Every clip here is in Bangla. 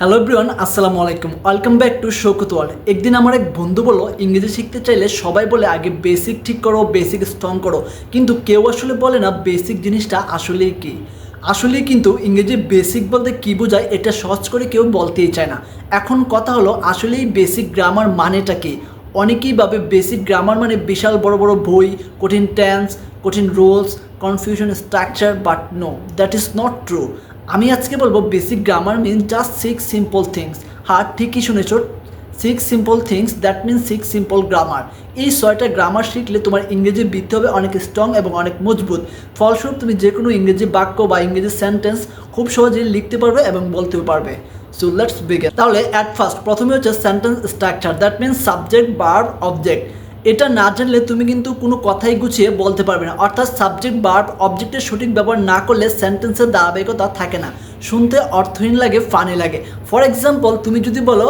হ্যালো এভরিওয়ান আসসালামু আলাইকুম। Welcome back to Shawkat world একদিন আমার এক বন্ধু বলল, ইংরেজি শিখতে চাইলে সবাই বলে আগে বেসিক ঠিক করো বেসিক স্ট্রং করো। কিন্তু কেউ আসলে বলে না বেসিক জিনিসটা আসলেই কি। আসলে কিন্তু ইংরেজি বেসিক বলতে কী বোঝায় এটা সহজ করে কেউ বলতেই চায় না। এখন কথা হলো, আসলেই বেসিক গ্রামার মানেটা কি? অনেকেই ভাবে বেসিক গ্রামার মানে বিশাল বড় বড় বই, কঠিন টেন্স কঠিন rules confusion structure but no that is not true আমি আজকে বলব basic grammar mean just six simple things হ্যাঁ ঠিকই শুনেছ। Six simple things that mean six simple grammar এই ছয়টা গ্রামার শিখলে তোমার ইংরেজি বৃদ্ধি হবে, অনেক স্ট্রং এবং অনেক মজবুত। ফলস্বরূপ তুমি যে কোনো ইংরেজি বাক্য বা ইংরেজি সেন্টেন্স খুব সহজেই লিখতে পারবে এবং বলতেও পারবে। সো লেটস বিগেন তাহলে অ্যাট ফার্স্ট প্রথমে হচ্ছে sentence structure that means subject bar object এটা না জানলে তুমি কিন্তু কোনো কথাই গুছিয়ে বলতে পারবে না। অর্থাৎ সাবজেক্ট বার্ব অবজেক্টের সঠিক ব্যবহার না করলে সেন্টেন্সের ধারাবাহিকতা থাকে না। শুনতে অর্থহীন লাগে ফানি লাগে। ফর এক্সাম্পল তুমি যদি বলো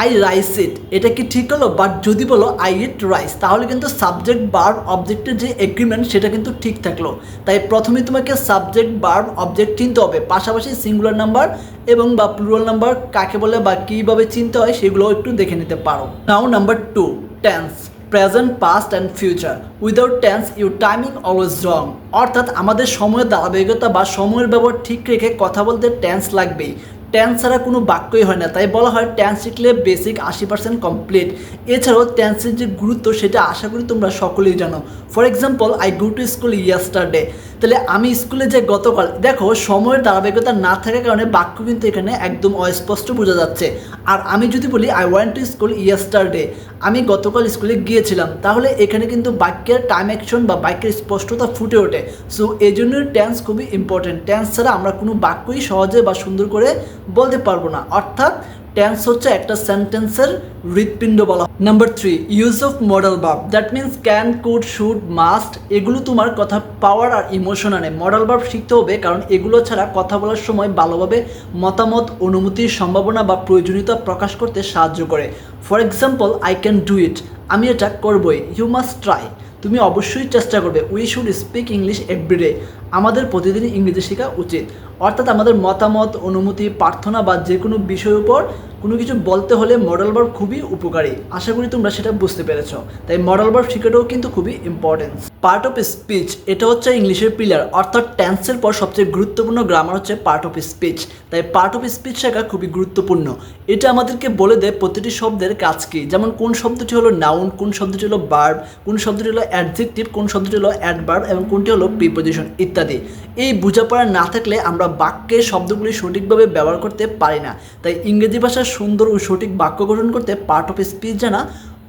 আই রাইস ইট এটা কি ঠিক হলো? বাট যদি বলো আই ইট রাইস তাহলে কিন্তু সাবজেক্ট বার্ব অবজেক্টের যে এগ্রিমেন্ট সেটা কিন্তু ঠিক থাকল। তাই প্রথমে তোমাকে সাবজেক্ট বার্ব অবজেক্ট চিনতে হবে। পাশাপাশি সিঙ্গুলার নাম্বার এবং বা প্লুরাল নাম্বার কাকে বলে বা কীভাবে চিনতে হয় সেগুলো একটু দেখে নিতে পারো। Now number two tense present past and future without tense you timing always wrong অর্থাৎ আমাদের সময়ের ধারাবাহিকতা বা সময়ের ব্যবহার ঠিক রেখে কথা বলতে টেন্স লাগবেই। টেন্স ছাড়া কোনো বাক্যই হয় না। তাই বলা হয় টেন্স শিখলে বেসিক আশি পার্সেন্ট কমপ্লিট এছাড়াও টেন্সের যে গুরুত্ব, সেটা আশা করি তোমরা সকলেই জানো। For example I go to school yesterday তাহলে আমি স্কুলে যে গতকাল। দেখো, সময়ের ধারাবাহিকতা না থাকার কারণে বাক্য কিন্তু এখানে একদম অস্পষ্ট বোঝা যাচ্ছে। আর আমি যদি বলি I want to school yesterday আমি গতকাল স্কুলে গিয়েছিলাম। তাহলে এখানে কিন্তু বাক্যের টাইম অ্যাকশন বা বাক্যের স্পষ্টতা ফুটে ওঠে। সো এই জন্যই টেন্স খুবই ইম্পর্টেন্ট টেন্স ছাড়া আমরা কোনো বাক্যই সহজে বা সুন্দর করে বলতে পারব না। অর্থাৎ টেন্স হচ্ছে একটা সেন্টেন্সের হৃৎপিণ্ড বলা। Number three use of modal verb that means can could should must এগুলো তোমার কথা পাওয়ার আর ইমোশন আনে। মডেল ভার্ব শিখতে হবে কারণ এগুলো ছাড়া কথা বলার সময় ভালোভাবে মতামত, অনুমতির সম্ভাবনা বা প্রয়োজনীয়তা প্রকাশ করতে সাহায্য করে। For example I can do it আমি এটা করবই। ইউ মাস্ট ট্রাই তুমি অবশ্যই চেষ্টা করবে we should speak English everyday আমাদের প্রতিদিন ইংরেজি শেখা উচিত। অর্থাৎ আমাদের মতামত, অনুমতি, প্রার্থনা বা যে কোনো বিষয়ের উপর কোনো কিছু বলতে হলে মডেল ভার্ব খুবই উপকারী। আশা করি তোমরা সেটা বুঝতে পেরেছ। তাই মডেল ভার্ব শেখাটাও কিন্তু খুবই ইম্পর্টেন্স পার্ট অফ স্পিচ এটা হচ্ছে ইংলিশের পিলার অর্থাৎ টেন্সের পর সবচেয়ে গুরুত্বপূর্ণ গ্রামার হচ্ছে পার্ট অফ স্পিচ তাই পার্ট অফ স্পিচ শেখা খুবই গুরুত্বপূর্ণ। এটা আমাদেরকে বলে দেয় প্রতিটি শব্দের কাজ কী? যেমন কোন শব্দটি হলো নাউন কোন শব্দটি হলো বার্ব কোন শব্দটি হলো অ্যাডজেক্টিভ কোন শব্দটি হলো অ্যাডভার্ব এবং কোনটি হলো প্রিপোজিশন ইত্যাদি। এই বোঝাপড়া না থাকলে আমরা বাক্যের শব্দগুলি সঠিকভাবে ব্যবহার করতে পারি না। তাই ইংরেজি ভাষার সুন্দর ও সঠিক বাক্য গঠন করতে পার্ট অফ স্পিচ জানা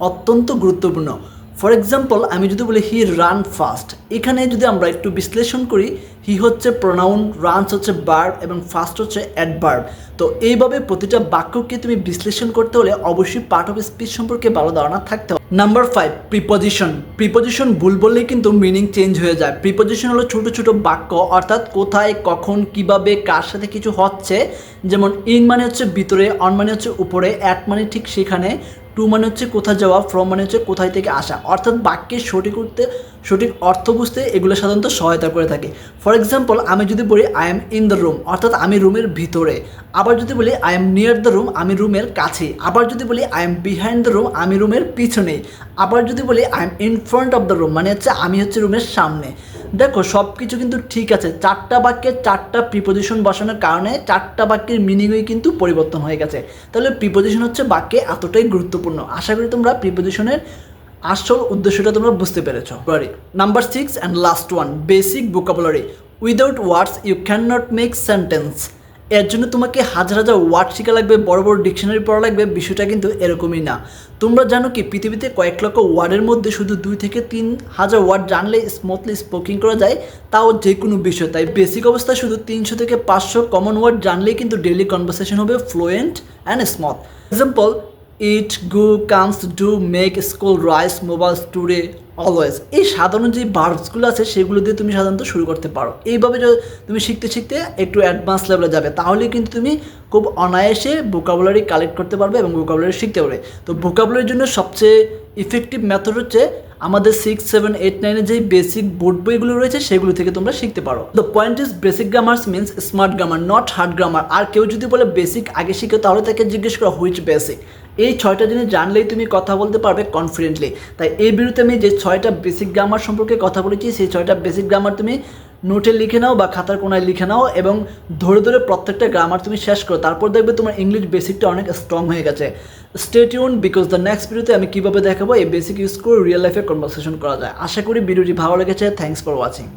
অত্যন্ত গুরুত্বপূর্ণ। ফর এক্সাম্পল আমি যদি বলি হি রান ফাস্ট এখানে যদি আমরা একটু বিশ্লেষণ করি হি হচ্ছে প্রোনাউন রানস হচ্ছে বার্ব এবং ফাস্ট হচ্ছে অ্যাড অ্যাডভার্ব তো এইভাবে প্রতিটা বাক্যকে তুমি বিশ্লেষণ করতে হলে অবশ্যই পার্ট অফ স্পিচ সম্পর্কে ভালো ধারণা থাকতে হবে। নাম্বার ফাইভ প্রিপোজিশন প্রিপোজিশন ভুল বললেই কিন্তু মিনিং চেঞ্জ হয়ে যায়। প্রিপোজিশন হলো ছোট ছোট বাক্য, অর্থাৎ কোথায়, কখন, কীভাবে, কার সাথে কিছু হচ্ছে। যেমন ইন মানে হচ্ছে ভিতরে অন মানে হচ্ছে উপরে অ্যাট মানে ঠিক সেখানে। টু মানে হচ্ছে কোথায় যাওয়া ফ্রম মানে হচ্ছে কোথায় থেকে আসা। অর্থাৎ বাক্যের সঠিক করতে সঠিক অর্থ বুঝতে এগুলো সাধারণত সহায়তা করে থাকে। ফর এক্সাম্পল আমি যদি বলি I am in the room অর্থাৎ আমি রুমের ভিতরে। আবার যদি বলি I am near the room আমি রুমের কাছে। আবার যদি বলি I am behind the room আমি রুমের পিছনে। আবার যদি বলি I am in front of the room মানে হচ্ছে আমি হচ্ছে রুমের সামনে। দেখো সব কিছু কিন্তু ঠিক আছে। চারটা বাক্যের চারটা প্রিপোজিশন বসানোর কারণে চারটা বাক্যের মিনিংই কিন্তু পরিবর্তন হয়ে গেছে। তাহলে প্রিপোজিশন হচ্ছে বাক্যে এতটাই গুরুত্বপূর্ণ। আশা করি তোমরা প্রিপোজিশনের আসল উদ্দেশ্যটা তোমরা বুঝতে পেরেছ। পেরেছ number six and last one basic vocabulary without words you can not make sentence এর জন্য তোমাকে হাজার হাজার ওয়ার্ড শেখা লাগবে, বড় বড় ডিকশনারি পড়া লাগবে, বিষয়টা কিন্তু এরকমই না। তোমরা জানো কি, পৃথিবীতে কয়েক লক্ষ ওয়ার্ডের মধ্যে শুধু দুই থেকে তিন হাজার ওয়ার্ড জানলে স্মুথলি স্পোকিং করা যায়, তাও যে কোনো বিষয়। তাই বেসিক অবস্থায় শুধু তিনশো থেকে পাঁচশো কমন ওয়ার্ড জানলেই কিন্তু ডেলি কনভারসেশন হবে fluent and smooth example eat, go, comes, do, make, school, rice, mobile today always. এই সাধারণ যে বার্বসগুলো আছে, সেগুলো দিয়ে তুমি সাধারণত শুরু করতে পারো। এইভাবে যদি তুমি শিখতে শিখতে একটু অ্যাডভান্স লেভেলে যাবে, তাহলে কিন্তু তুমি খুব অনায়াসে ভোকাবুলারি কালেক্ট করতে পারবে এবং ভোকাবুলারি শিখতে পারবে। তো ভোকাবুলারির জন্য সবচেয়ে ইফেক্টিভ মেথড হচ্ছে আমাদের সিক্স সেভেন এইট নাইনের যে বেসিক বোর্ড বইগুলো রয়েছে, সেগুলো থেকে তোমরা শিখতে পারো। The point is basic grammars means smart grammar not hard grammar আর কেউ যদি বলে বেসিক আগে শিখে, তাহলে তাকে জিজ্ঞেস করা হুইচ বেসিক এই ছয়টা জিনিস জানলেই তুমি কথা বলতে পারবে কনফিডেন্টলি তাই এই বিরুদ্ধে আমি যে ছয়টা বেসিক গ্রামার সম্পর্কে কথা বলেছি, সেই ছয়টা বেসিক গ্রামার তুমি নোটে লিখে নাও বা খাতার কোনায় লিখে নাও এবং ধরে ধরে প্রত্যেকটা গ্রামার তুমি শেষ করো। তারপর দেখবে তোমার ইংলিশ বেসিকটা অনেক স্ট্রং হয়ে গেছে। Stay tune because the next ভিডিওতে আমি কীভাবে দেখাবো এই বেসিক ইউজ করে রিয়েল লাইফে কনভারসেশন করা যায়। আশা করি ভিডিওটি ভালো লেগেছে। Thanks for watching